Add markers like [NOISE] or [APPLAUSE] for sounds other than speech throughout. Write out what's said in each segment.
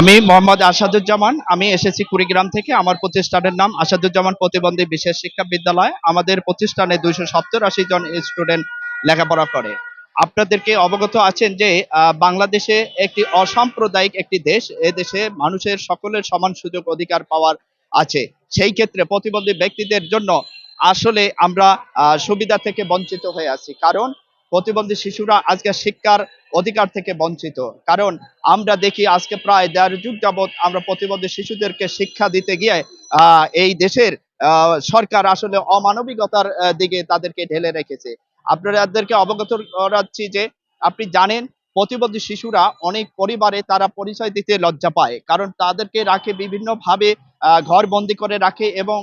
আমি মোহাম্মদ আসাদুজ্জামান, আমি এসেছি কুড়িগ্রাম থেকে। আমার প্রতিষ্ঠানের নাম আসাদুজ্জামান প্রতিবন্ধী বিশেষ শিক্ষা বিদ্যালয়। আমাদের প্রতিষ্ঠানে দুইশো সপ্তরাশি জন স্টুডেন্ট লেখাপড়া করে। আপনাদেরকে অবগত আছেন যে বাংলাদেশে একটি অসাম্প্রদায়িক একটি দেশ। এ দেশে মানুষের সকলের সমান সুযোগ অধিকার পাওয়ার আছে। সেই ক্ষেত্রে প্রতিবন্ধী ব্যক্তিদের জন্য আসলে আমরা সুবিধা থেকে বঞ্চিত হয়ে আছি। কারণ প্রতিবন্ধী শিশুরা আজকে শিক্ষার অধিকার থেকে বঞ্চিত। কারণ আমরা দেখি আজকে প্রায় দেড় যুগ যাবৎ আমরা প্রতিবন্ধী শিশুদেরকে শিক্ষা দিতে গিয়ে এই দেশের সরকার আসলে অমানবিকতার দিকে তাদেরকে ঢেলে রেখেছে। আপনাদেরকে অবগত করাচ্ছি যে আপনি জানেন, প্রতিবন্ধী শিশুরা অনেক পরিবারে তারা পরিচয় দিতে লজ্জা পায়। কারণ তাদেরকে রাখে বিভিন্ন ভাবে ঘর বন্দি করে রাখে এবং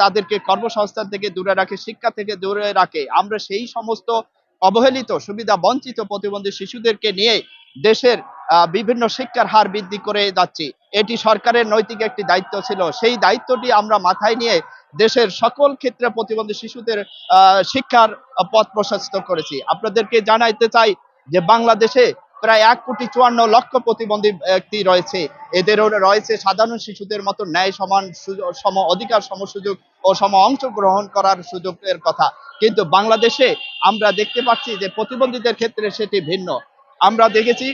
তাদেরকে কর্মসংস্থান থেকে দূরে রাখে, শিক্ষা থেকে দূরে রাখে। আমরা সেই সমস্ত অবহেলিত, সুবিধা বঞ্চিত প্রতিবন্ধী শিশুদেরকে নিয়ে দেশের বিভিন্ন শিক্ষার হার বৃদ্ধি করে যাচ্ছি। এটি সরকারের নৈতিক একটি দায়িত্ব ছিল। সেই দায়িত্বটি আমরা মাথায় নিয়ে দেশের সকল ক্ষেত্রে প্রতিবন্ধী শিশুদের শিক্ষার পথ প্রশস্ত করেছি। আপনাদেরকে জানাইতে চাই যে বাংলাদেশে প্রায় এক কোটি চুয়ান্ন লক্ষ প্রতিবন্ধী ব্যক্তি রয়েছে। এদেরও রয়েছে সাধারণ শিশুদের মতো ন্যায় সমান সম অধিকার, সম সুযোগ ও সম অংশগ্রহণ করার সুযোগের কথা। কিন্তু বাংলাদেশে আমরা দেখতে পাচ্ছি যে প্রতিবন্ধীদের ক্ষেত্রে সেটি ভিন্ন। আমরা দেখেছি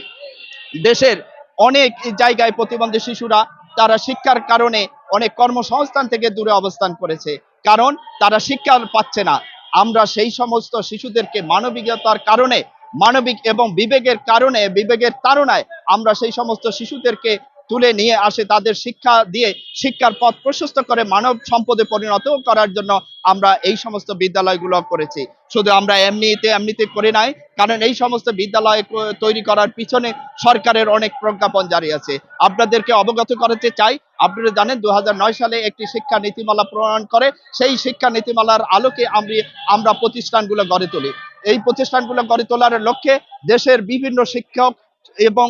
দেশের অনেক জায়গায় প্রতিবন্ধী শিশুরা তারা শিক্ষার কারণে অনেক কর্মসংস্থান থেকে দূরে অবস্থান করেছে। কারণ তারা শিক্ষা পাচ্ছে না। আমরা সেই সমস্ত শিশুদেরকে মানবিকতার কারণে মানবিক এবং বিবেকের কারণে, বিবেকের তাড়নায় আমরা সেই সমস্ত শিশুদেরকে তুলে নিয়ে আসে, তাদের শিক্ষা দিয়ে শিক্ষার পথ প্রশস্ত করে, মানব সম্পদে পরিণত করার জন্য আমরা এই সমস্ত বিদ্যালয়গুলো করেছি। শুধু আমরা এমনিতে এমনিতে করে নাই, কারণ এই সমস্ত বিদ্যালয় তৈরি করার পিছনে সরকারের অনেক প্রজ্ঞাপন জারি আছে। আপনাদেরকে অবগত করাতে চাই, আপনারা জানেন দু হাজার নয় সালে একটি শিক্ষা নীতিমালা প্রণয়ন করে, সেই শিক্ষা নীতিমালার আলোকে আমরা আমরা প্রতিষ্ঠানগুলো গড়ে তুলি। এই প্রতিষ্ঠানগুলো গড়ে তোলার লক্ষ্যে দেশের বিভিন্ন শিক্ষক এবং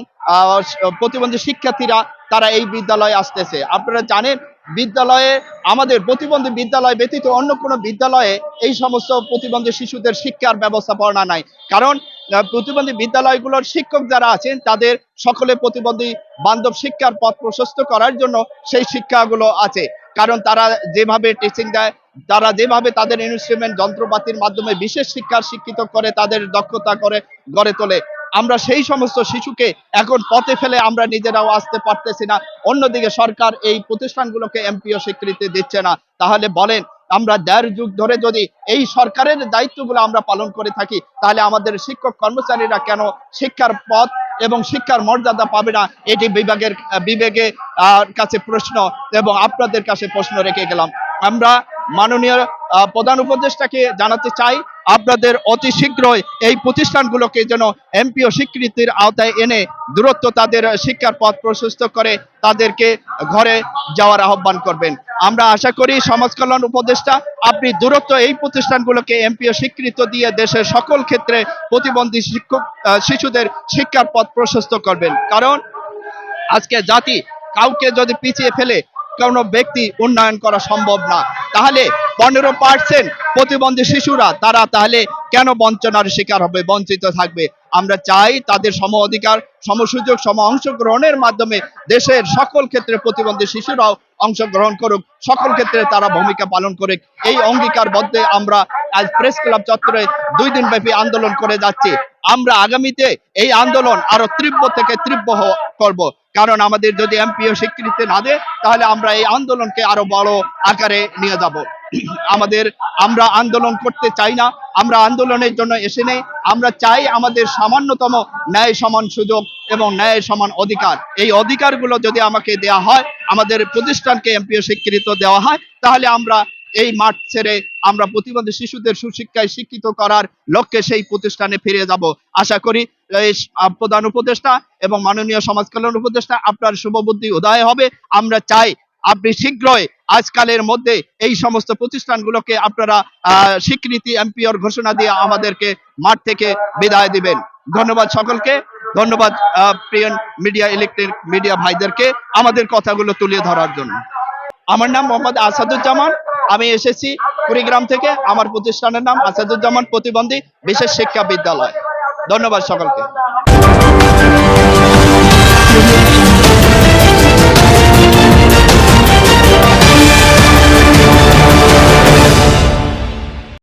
প্রতিবন্ধী শিক্ষার্থীরা তারা এই বিদ্যালয়ে আসতেছে। আপনারা জানেন, বিদ্যালয়ে, আমাদের প্রতিবন্ধী বিদ্যালয় ব্যতীত অন্য কোনো বিদ্যালয়ে এই সমস্ত প্রতিবন্ধী শিশুদের শিক্ষার ব্যবস্থাপনা নাই। কারণ প্রতিবন্ধী বিদ্যালয়গুলোর শিক্ষক যারা আছেন, তাদের সকলে প্রতিবন্ধী বান্ধব শিক্ষার পথ প্রশস্ত করার জন্য সেই শিক্ষাগুলো আছে। কারণ তারা যেভাবে টিচিং দেয় তারা যেভাবে তাদের ইনস্ট্রুমেন্ট যন্ত্রপাতির মাধ্যমে বিশেষ শিক্ষার শিক্ষিত করে, তাদের দক্ষতা করে, গড়ে তোলে, আমরা সেই সমস্ত শিশুকে এখন পথে ফেলে আমরা নিজেরাও আসতে পারতেছি না। অন্যদিকে সরকার এই প্রতিষ্ঠানগুলোকে এমপিও স্বীকৃতি দিচ্ছে না। তাহলে বলেন, আমরা দেড় যুগ ধরে যদি এই সরকারের দায়িত্বগুলো আমরা পালন করে থাকি, তাহলে আমাদের শিক্ষক কর্মচারীরা কেন শিক্ষার পথ এবং শিক্ষার মর্যাদা পাবে না? এটি বিভাগের, বিবেকে কাছে প্রশ্ন এবং আপনাদের কাছে প্রশ্ন রেখে গেলাম। আমরা মাননীয় প্রধান উপদেষ্টাকে জানাতে চাই, আপনাদের অতি শীঘ্রই এই প্রতিষ্ঠানগুলোকে যেন এমপিও স্বীকৃতির আওতায় এনে দূরত্ব তাদের শিক্ষার পথ প্রশস্ত করে তাদেরকে ঘরে যাওয়ার আহ্বান করবেন। আমরা আশা করি সমাজ কল্যাণ উপদেষ্টা, আপনি দূরত্ব এই প্রতিষ্ঠানগুলোকে এমপিও স্বীকৃত দিয়ে দেশের সকল ক্ষেত্রে প্রতিবন্ধী শিক্ষক শিশুদের শিক্ষার পথ প্রশস্ত করবেন। কারণ আজকে জাতি কাউকে যদি পিছিয়ে ফেলে কোনো ব্যক্তি উন্নয়ন করা সম্ভব না। তাহলে পনেরো পার্সেন্ট প্রতিবন্ধী শিশুরা, তারা তাহলে কেন বঞ্চনার শিকার হবে, বঞ্চিত থাকবে? আমরা চাই তাদের সম অধিকার সমসুযোগ সম অংশগ্রহণের মাধ্যমে দেশের সকল ক্ষেত্রে প্রতিবন্ধী শিশুরাও অংশগ্রহণ করুক। সকল ক্ষেত্রে তারা ভূমিকা পালন করে এই অঙ্গীকারবদ্ধে আমরা আজ প্রেস ক্লাব চত্বরে দুই দিন ব্যাপী আন্দোলন করে যাচ্ছি। আমরা আগামীতে এই আন্দোলন আরও তীব্র থেকে তীব্র করব। কারণ আমাদের যদি এমপিও স্বীকৃতি না দেয়, তাহলে আমরা এই আন্দোলনকে আরও বড় আকারে নিয়ে যাব। [CLEARS THROAT] আমাদের, আমরা আন্দোলন করতে চাই না। আমরা আন্দোলনের জন্য এসে নেই। আমরা চাই আমাদের সামান্যতম ন্যায় সমান সুযোগ এবং ন্যায় সমান অধিকার। এই অধিকারগুলো যদি আমাকে দেওয়া হয়, আমাদের প্রতিষ্ঠানকে এমপিও স্বীকৃত দেওয়া হয়, তাহলে আমরা এই মাঠ ছেড়ে আমরা প্রতিবন্ধী শিশুদের সুশিক্ষায় শিক্ষিত করার লক্ষ্যে সেই প্রতিষ্ঠানে ফিরে যাব। আশা করি প্রধান উপদেষ্টা এবং মাননীয় সমাজ কল্যাণ উপদেষ্টা আপনার শুভবুদ্ধি উদয় হবে। আমরা চাই আপনি শীঘ্রই আজকালের মধ্যে এই সমস্ত প্রতিষ্ঠানগুলোকে আপনারা স্বীকৃতি এমপিওর ঘোষণা দিয়ে আমাদেরকে মাঠ থেকে বিদায় দিবেন। ধন্যবাদ সকলকে। ধন্যবাদ প্রিয় মিডিয়া ইলেকট্রিক মিডিয়া ভাইদেরকে আমাদের কথাগুলো তুলে ধরার জন্য। আমার নাম মোহাম্মদ আসাদুজ্জামান। আমি এসেছি কুড়িগ্রাম থেকে। আমার প্রতিষ্ঠানের নাম আসাদুজ্জামান প্রতিবন্ধী বিশেষ শিক্ষা বিদ্যালয়। ধন্যবাদ সকলকে।